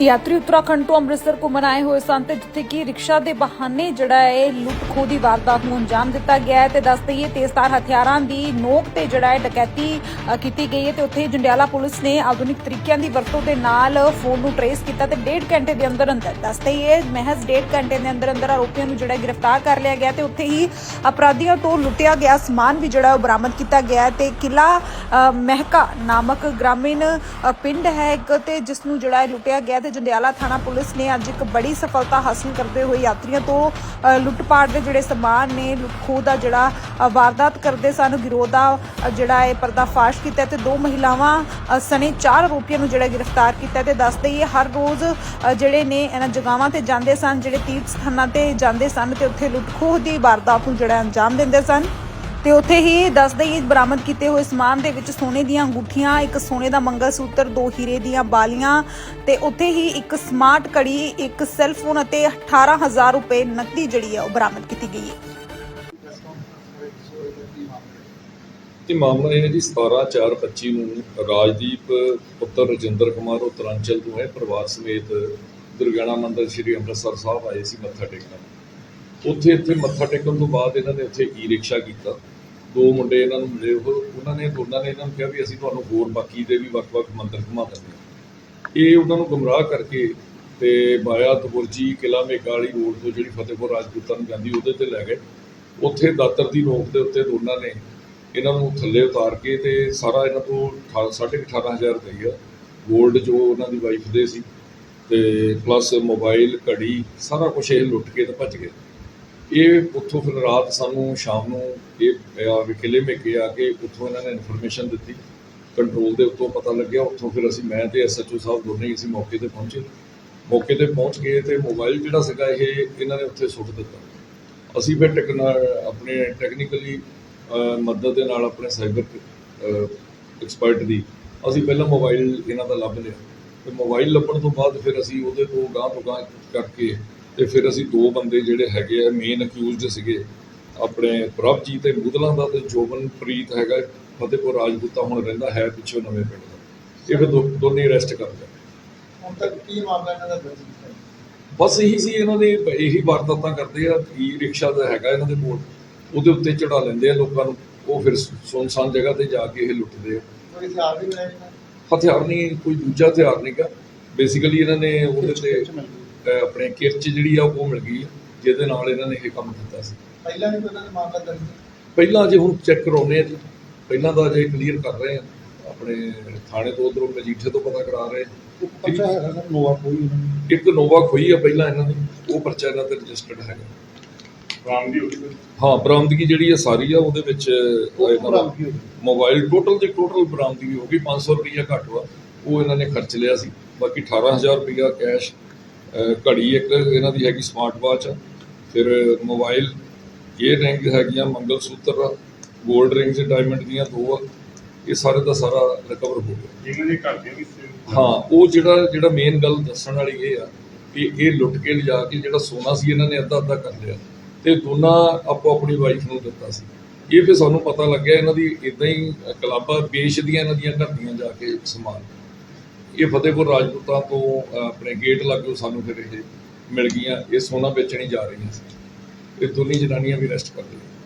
ਯਾਤਰੀ ਉੱਤਰਾਖੰਡ ਤੋਂ ਅੰਮ੍ਰਿਤਸਰ ਘੁੰਮਣ ਆਏ ਹੋਏ ਸਨ ਤੇ ਜਿੱਥੇ ਕਿ ਰਿਕਸ਼ਾ ਦੇ ਬਹਾਨੇ ਜਿਹੜਾ ਹੈ ਲੁੱਟ ਖੋਹ ਦੀ ਵਾਰਦਾਤ ਨੂੰ ਅੰਜਾਮ ਦਿੱਤਾ ਗਿਆ ਹੈ ਤੇ ਦੱਸ ਦਈਏ ਤੇਜ਼ਧਾਰ ਹਥਿਆਰਾਂ ਦੀ ਨੋਕ ਤੇ ਜਿਹੜਾ ਹੈ ਡਕੈਤੀ ਕੀਤੀ ਗਈ ਹੈ ਤੇ ਉੱਥੇ ਜੰਡਿਆਲਾ ਪੁਲਿਸ ਨੇ ਆਧੁਨਿਕ ਤਰੀਕਿਆਂ ਦੀ ਵਰਤੋਂ ਦੇ ਨਾਲ ਫੋਨ ਨੂੰ ਟਰੇਸ ਕੀਤਾ ਤੇ ਡੇਢ ਘੰਟੇ ਦੇ ਅੰਦਰ ਅੰਦਰ, ਦੱਸ ਦਈਏ ਮਹਿਜ਼ ਡੇਢ ਘੰਟੇ ਦੇ ਅੰਦਰ ਅੰਦਰ ਆਰੋਪੀਆਂ ਨੂੰ ਜਿਹੜਾ ਗ੍ਰਿਫਤਾਰ ਕਰ ਲਿਆ ਗਿਆ ਤੇ ਉੱਥੇ ਹੀ ਅਪਰਾਧੀਆਂ ਤੋਂ ਲੁੱਟਿਆ ਗਿਆ ਸਮਾਨ ਵੀ ਜਿਹੜਾ ਉਹ ਬਰਾਮਦ ਕੀਤਾ ਗਿਆ ਹੈ ਤੇ ਕਿਲਾ ਮਹਿਕਾ ਨਾਮਕ ਗ੍ਰਾਮੀਣ ਪਿੰਡ ਹੈ ਇੱਕ ਤੇ ਜਿਸ ਨੂੰ ਜਿਹੜਾ ਹੈ ਲੁੱਟਿਆ ਗਿਆ ਤੇ ਜੰਡਿਆਲਾ ਥਾਣਾ ਪੁਲਿਸ ਨੇ ਅੱਜ ਇੱਕ ਬੜੀ ਸਫਲਤਾ ਹਾਸਲ ਕਰਦੇ ਹੋਏ ਯਾਤਰੀਆਂ ਤੋਂ ਅ, ਲੁੱਟ-ਪਾਟ ਦੇ ਜਿਹੜੇ ਸਮਾਨ ਨੇ ਲੁੱਟ-ਖੋਹ ਦਾ ਜਿਹੜਾ ਵਾਰਦਾਤ ਕਰਦੇ ਸਨ ਗਿਰੋਹ ਦਾ ਜਿਹੜਾ ਹੈ ਪਰਦਾਫਾਸ਼ ਕੀਤਾ ਤੇ ਦੋ ਮਹਿਲਾਵਾਂ ਸਣੇ ਚਾਰ ਆਰੋਪੀਆਂ ਨੂੰ ਜਿਹੜਾ ਗ੍ਰਿਫਤਾਰ ਕੀਤਾ ਤੇ ਦੱਸ ਦਈਏ ਹਰ ਰੋਜ਼ ਜਿਹੜੇ ਨੇ ਇਹਨਾਂ ਜਗਾਵਾਂ ਤੇ ਜਾਂਦੇ ਸਨ ਜਿਹੜੇ ਤੀਰਥ ਸਥਾਨਾਂ ਤੇ ਜਾਂਦੇ ਸਨ ਤੇ ਉੱਥੇ ਲੁੱਟ-ਖੋਹ ਦੀ ਵਾਰਦਾਤ ਨੂੰ ਜਿਹੜਾ ਅੰਜਾਮ ਦਿੰਦੇ ਸਨ। ਤੇ ਉੱਥੇ ਹੀ ਦੱਸ ਦਈਏ ਬਰਾਮਦ ਕੀਤੇ ਹੋਏ ਸਮਾਨ ਦੇ ਵਿੱਚ ਸੋਨੇ ਦੀਆਂ ਅੰਗੂਠੀਆਂ, ਇੱਕ ਸੋਨੇ ਦਾ ਮੰਗਲ ਸੂਤਰ ਦੋ ਹੀਰੇ ਦੀਆਂ ਬਾਲੀਆਂ ਤੇ ਉੱਥੇ ਹੀ ਇੱਕ ਸਮਾਰਟ ਘੜੀ, ਇੱਕ ਸੈੱਲ ਅਤੇ 18000 ਰੁਪਏ ਨਕਦੀ ਜਿਹੜੀ ਹੈ ਉਹ ਬਰਾਮਦ ਕੀਤੀ ਗਈ ਹੈ। ਇਹ ਮਾਮਲਾ ਇਹ ਹੈ ਜੀ 17/4/25 ਨੂੰ ਰਾਜਦੀਪ, ਪੁੱਤਰ ਰਜਿੰਦਰ ਕੁਮਾਰ ਉਤਰਾਂਚਲ ਤੋਂ ਹੈ। ਪਰਿਵਾਰ ਸਮੇਤ ਦੁਰਗਿਆਣਾ ਮੰਦਿਰ ਸ੍ਰੀ ਅੰਮ੍ਰਿਤਸਰ ਸਾਹਿਬ ਆਏ ਸੀ ਮੱਥਾ ਟੇਕਣ। ਉੱਥੇ ਇੱਥੇ ਮੱਥਾ ਟੇਕਣ ਤੋਂ ਬਾਅਦ ਇਹਨਾਂ ਨੇ ਉੱਥੇ ਈ ਰਿਕਸ਼ਾ ਕੀਤਾ। ਦੋ ਮੁੰਡੇ ਇਹਨਾਂ ਨੂੰ ਮਿਲੇ, ਉਹ ਉਹਨਾਂ ਨੇ, ਦੋਨਾਂ ਨੇ ਇਹਨਾਂ ਨੂੰ ਕਿਹਾ ਵੀ ਅਸੀਂ ਤੁਹਾਨੂੰ ਹੋਰ ਬਾਕੀ ਦੇ ਵੀ ਵੱਖ-ਵੱਖ ਮੰਦਰ ਘੁਮਾ ਦਿੰਦੇ ਹਾਂ। ਇਹ ਉਹਨਾਂ ਨੂੰ ਗੁੰਮਰਾਹ ਕਰਕੇ ਤੇ ਬਾਇਆ ਤਬੁਰਜੀ ਕਿਲਾ ਮੇਕਾਲੀ ਰੋਡ ਤੋਂ ਜਿਹੜੀ ਫਤਿਹਪੁਰ ਰਾਜਪੂਤਾਂ ਨੂੰ ਜਾਂਦੀ, ਉਹਦੇ ਤੇ ਲੈ ਗਏ। ਉੱਥੇ ਦਾਤਰ ਦੀ ਨੋਕ ਦੇ ਉੱਤੇ ਦੋਨਾਂ ਨੇ ਇਹਨਾਂ ਨੂੰ ਥੱਲੇ ਉਤਾਰ ਕੇ ਤੇ ਸਾਰਾ ਇਹਨਾਂ ਤੋਂ ਅਠਾ- ਸਾਢੇ ਕੁ 18000 ਰੁਪਈਆ 골ਡ ਜੋ ਉਹਨਾਂ ਦੀ ਵਾਈਫ ਦੇ ਸੀ ਤੇ ਪਲੱਸ ਮੋਬਾਈਲ ਘੜੀ, ਸਾਰਾ ਕੁਝ ਇਹ ਲੁੱਟ ਕੇ ਤੇ ਭੱਜ ਗਏ। ਇਹ ਉੱਥੋਂ ਫਿਰ ਰਾਤ ਸਾਨੂੰ ਸ਼ਾਮ ਨੂੰ ਇਹ ਆ ਵਿਕਲੇ ਮੇ ਆ ਕੇ ਉੱਥੋਂ ਇਹਨਾਂ ਨੇ ਇਨਫੋਰਮੇਸ਼ਨ ਦਿੱਤੀ। ਕੰਟਰੋਲ ਦੇ ਉੱਤੋਂ ਪਤਾ ਲੱਗਿਆ, ਉੱਥੋਂ ਫਿਰ ਅਸੀਂ ਮੈਂ ਤੇ ਐਸਐਚਓ ਸਾਹਿਬ ਦੋਨੇ ਹੀ ਅਸੀਂ ਮੌਕੇ ਤੇ ਪਹੁੰਚੇ। ਮੌਕੇ ਤੇ ਪਹੁੰਚ ਗਏ ਤੇ ਮੋਬਾਈਲ ਜਿਹੜਾ ਸੀਗਾ ਇਹ ਇਹਨਾਂ ਨੇ ਉੱਥੇ ਸੁੱਟ ਦਿੱਤਾ। ਅਸੀਂ ਫਿਰ ਟੈਕਨਾ, ਆਪਣੇ ਟੈਕਨੀਕਲੀ ਮਦਦ ਦੇ ਨਾਲ ਆਪਣੇ ਸਾਈਬਰ ਐਕਸਪਰਟ ਦੀ ਅਸੀਂ ਪਹਿਲਾਂ ਮੋਬਾਈਲ ਇਹਨਾਂ ਦਾ ਲੱਭ ਲਿਆ। ਤੇ ਮੋਬਾਈਲ ਲੱਭਣ ਤੋਂ ਬਾਅਦ ਫਿਰ ਅਸੀਂ ਉਹਦੇ ਤੋਂ ਗਾਂਹ ਤੋਂ ਗਾਂਹ ਕਰਕੇ ਤੇ ਫਿਰ ਅਸੀਂ ਦੋ ਬੰਦੇ ਜਿਹੜੇ ਹੈਗੇ ਆ ਮੇਨ ਅਕਿਊਜ਼ਡ ਸੀਗੇ ਆਪਣੇ ਪ੍ਰਭਜੀਤ ਤੇ ਮੁਦਲਾਂ ਦਾ ਤੇ ਜੋਬਨਪ੍ਰੀਤ ਹੈਗਾ ਫਤਿਹਪੁਰ ਰਾਜਪੂਤਾ ਹੁਣ ਰਹਿੰਦਾ ਹੈ ਪਿੱਛੋਂ ਨਵੇਂ ਪਿੰਡ ਦਾ। ਇਹ ਫਿਰ ਦੋਨੇ ਅਰੈਸਟ ਕਰ ਲਿਆ ਹੁਣ ਤੱਕ ਕੀ ਮਾਮਲਾ ਇਹਨਾਂ ਦਾ ਦਰਜ ਕੀਤਾ ਹੈ? ਬਸ ਇਹੀ ਸੀ ਇਹਨਾਂ ਦੇ ਇਹੀ ਵਾਰਦਾਤਾਂ ਕਰਦੇ ਆ ਈ ਰਿਕਸ਼ਾ ਦਾ ਹੈਗਾ ਇਹਨਾਂ ਦੇ ਕੋਲ ਉਹਦੇ ਉੱਤੇ ਚੜਾ ਲੈਂਦੇ ਆ ਲੋਕਾਂ ਨੂੰ ਉਹ ਫਿਰ ਸੁਨਸਾਨ ਜਗ੍ਹਾ ਤੇ ਜਾ ਕੇ ਇਹ ਲੁੱਟਦੇ ਆ। ਹਥਿਆਰ ਨਹੀਂ ਕੋਈ ਦੂਜਾ ਹਥਿਆਰ ਨਹੀਂਗਾ ਬੇਸਿਕਲੀ ਇਹਨਾਂ ਨੇ ਉਹਦੇ ਤੇ ਆਪਣੇ ਕਿਰਚ ਜਿਹੜੀ ਆ ਉਹ ਮਿਲ ਗਈ ਆ, ਜਿਹਦੇ ਨਾਲ ਇਹਨਾਂ ਨੇ ਇਹ ਕੰਮ ਕੀਤਾ ਸੀ। ਪਹਿਲਾਂ ਵੀ ਇਹਨਾਂ ਦਾ ਮਾਮਲਾ ਦਰਜ ਪਹਿਲਾਂ ਅਜੇ ਹੁਣ ਚੈੱਕ ਕਰਾਉਨੇ ਆ ਜੀ ਪਹਿਲਾਂ ਤਾਂ ਅਜੇ ਕਲੀਅਰ ਕਰ ਰਹੇ ਆ। ਆਪਣੇ ਥਾਣੇ ਤੋਂ ਉਧਰੋਂ ਮਜੀਠੇ ਤੋਂ ਪਤਾ ਕਰਾ ਰਹੇ ਆ। ਪਰਚਾ ਹੈਗਾ ਸਰ ਨੋਵਾ ਕੋਈ ਇਹਨਾਂ ਨੂੰ? ਇੱਕ ਨੋਵਾ ਖੋਈ ਆ ਪਹਿਲਾਂ ਇਹਨਾਂ ਦੀ ਉਹ ਪਰਚਾ ਇਹਨਾਂ ਤੇ ਰਜਿਸਟਰਡ ਹੈਗਾ। ਬਰਾਮਦੀ ਹੋ ਬਰਾਮਦਗੀ ਜਿਹੜੀ ਹੈ ਸਾਰੀ ਆ ਉਹਦੇ ਵਿੱਚ ਦਾ। ਮੋਬਾਈਲ ਟੋਟਲ ਦੀ ਟੋਟਲ ਬਰਾਮਦਗੀ ਹੋ ਗਈ 500 ਰੁਪਈਆ ਘੱਟ ਵਾ ਉਹ ਇਹਨਾਂ ਨੇ ਖਰਚ ਲਿਆ ਸੀ। ਬਾਕੀ 18000 ਰੁਪਈਆ ਕੈਸ਼ ਘੜੀ ਇੱਕ ਇਹਨਾਂ ਦੀ ਹੈਗੀ ਸਮਾਰਟ ਵਾਚ ਫਿਰ ਮੋਬਾਈਲ ਇਹ ਰਿੰਗ ਹੈਗੀਆਂ ਮੰਗਲ ਸੂਤਰ 골ਡ ਰਿੰਗਸ ਡਾਇਮੰਡ ਦੀਆਂ ਦੋ ਆ। ਇਹ ਸਾਰੇ ਦਾ ਸਾਰਾ ਰਿਕਵਰ ਹੋ ਗਿਆ। ਇਹਨਾਂ ਦੇ ਘਰ ਦੇ ਵੀ ਹਾਂ ਉਹ ਜਿਹੜਾ ਜਿਹੜਾ ਮੇਨ ਗੱਲ ਦੱਸਣ ਵਾਲੀ ਇਹ ਆ ਕਿ ਇਹ ਲੁੱਟ ਕੇ ਲਿਜਾ ਕੇ ਜਿਹੜਾ ਸੋਨਾ ਸੀ ਇਹਨਾਂ ਨੇ ਅੱਧਾ ਅੱਧਾ ਕਰ ਲਿਆ। ਤੇ ਦੋਨਾਂ ਆਪੋ ਆਪਣੀ ਵਾਈਫ ਨੂੰ ਦਿੱਤਾ ਸੀ। ਇਹ ਫਿਰ ਸਾਨੂੰ ਪਤਾ ਲੱਗਿਆ ਇਹਨਾਂ ਦੀ ਇਦਾਂ ਹੀ ਕਲਾਬਾਂ ਵੇਚਦੀਆਂ ਇਹਨਾਂ ਦੀਆਂ ਘਰ ਦੀਆਂ ਜਾ ਕੇ ਸਮਾਨ। ਇਹ ਫਤਿਹਪੁਰ ਰਾਜਪੂਤਾਂ ਤੋਂ ਆਪਣੇ ਗੇਟ ਲਾਗੋਂ ਸਾਨੂੰ ਫਿਰ ਇਹ ਮਿਲ ਗਈਆਂ, ਇਹ ਸੋਨਾ ਵੇਚਣੀ ਜਾ ਰਹੀਆਂ ਸੀ। ਇਹ ਦੋਨੇ ਜਨਾਨੀਆਂ ਵੀ ਅਰੈਸਟ ਕਰ ਲਈਆਂ।